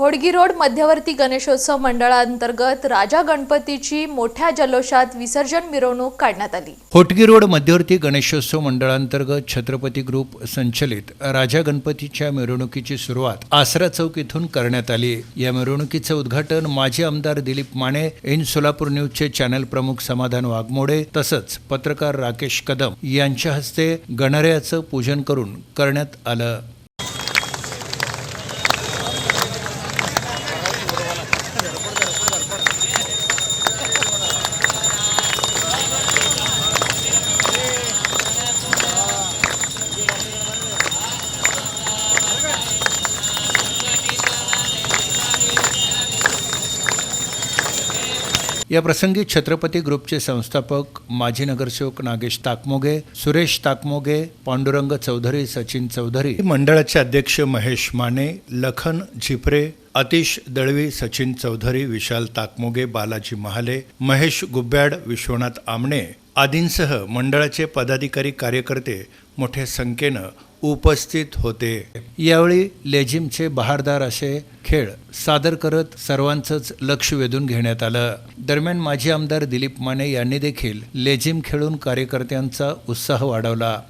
Hodgi road मध्यवर्ती गणेशोत्सव मंडळांतर्गत राजा गणपतीची मोठ्या जल्लोषात विसर्जन मिरवणूक काढण्यात आली. होटगी रोड मध्यवर्ती गणेशोत्सव मंडळांतर्गत छत्रपती ग्रुप संचलित राजा गणपतीच्या मिरवणुकीची सुरुवात आसरा चौक इथून करण्यात आली. या मिरवणुकीचं उद्घाटन माजी आमदार दिलीप माने इन सोलापूर न्यूजचे चॅनल प्रमुख समाधान वाघमोडे तसंच पत्रकार राकेश कदम यांच्या हस्ते गणरायाचं पूजन करून करण्यात आलं. या प्रसंगी छत्रपती ग्रुपचे संस्थापक माजी नगरसेवक नागेश ताकमोगे सुरेश ताकमोगे पांडुरंग चौधरी सचिन चौधरी मंडळाचे अध्यक्ष महेश माने लखन झिपरे अतिश दळवी सचिन चौधरी विशाल ताकमोगे बालाजी महाले महेश गुब्याड विश्वनाथ आमणे आदींसह मंडळाचे पदाधिकारी कार्यकर्ते मोठ्या संख्येनं उपस्थित होते. यावेळी लेझिमचे बहारदार असे खेळ सादर करत सर्वांचंच लक्ष वेधून घेण्यात आलं. दरम्यान माजी आमदार दिलीप माने यांनी देखील लेझिम खेळून कार्यकर्त्यांचा उत्साह वाढवला.